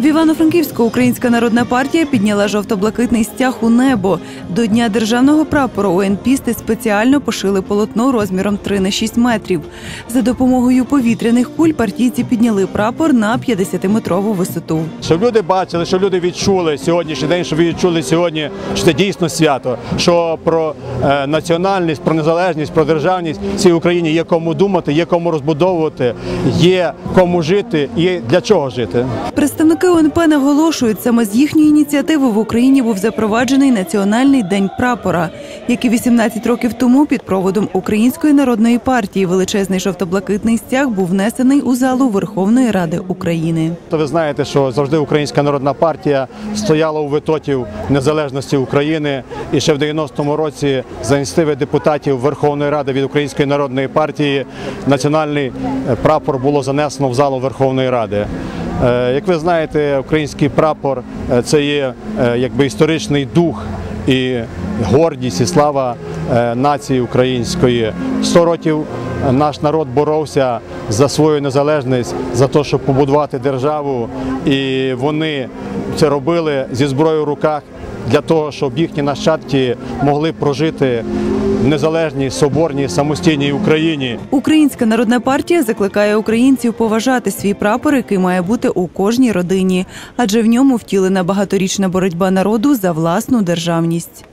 В Івано-Франківську Українська народна партія підняла жовто-блакитний стяг у небо. До Дня державного прапору УНПісти спеціально пошили полотно розміром 3 на 6 метрів. За допомогою повітряних куль партійці підняли прапор на 50-метрову висоту. Щоб люди бачили, щоб люди відчули сьогоднішній день, щоб відчули сьогодні, що це дійсно свято. Що про е, національність, про незалежність, про державність в цій Україні є кому думати, є кому розбудовувати, є кому жити і для чого жити. Представники УНП наголошують, саме з їхньої ініціативи в Україні був запроваджений Національний день прапора, який 18 років тому під проводом Української народної партії величезний жовто-блакитний стяг був внесений у залу Верховної Ради України. То ви знаєте, що завжди Українська народна партія стояла у витотів незалежності України. І ще в 90-му році за ініціативи депутатів Верховної Ради від Української народної партії національний прапор було занесено в залу Верховної Ради. Е, Як ви знаєте, український прапор е, це є е, якби історичний дух і гордість і слава нації української. Сто років наш народ боровся за свою незалежність, за те, щоб побудувати державу, і вони це робили зі зброєю в руках для того, щоб їхні нащадки могли прожити в незалежній, соборній, самостійній Україні. Українська народна партія закликає українців поважати свій прапор, який має бути у кожній родині, адже в ньому втілена багаторічна боротьба народу за власну державність.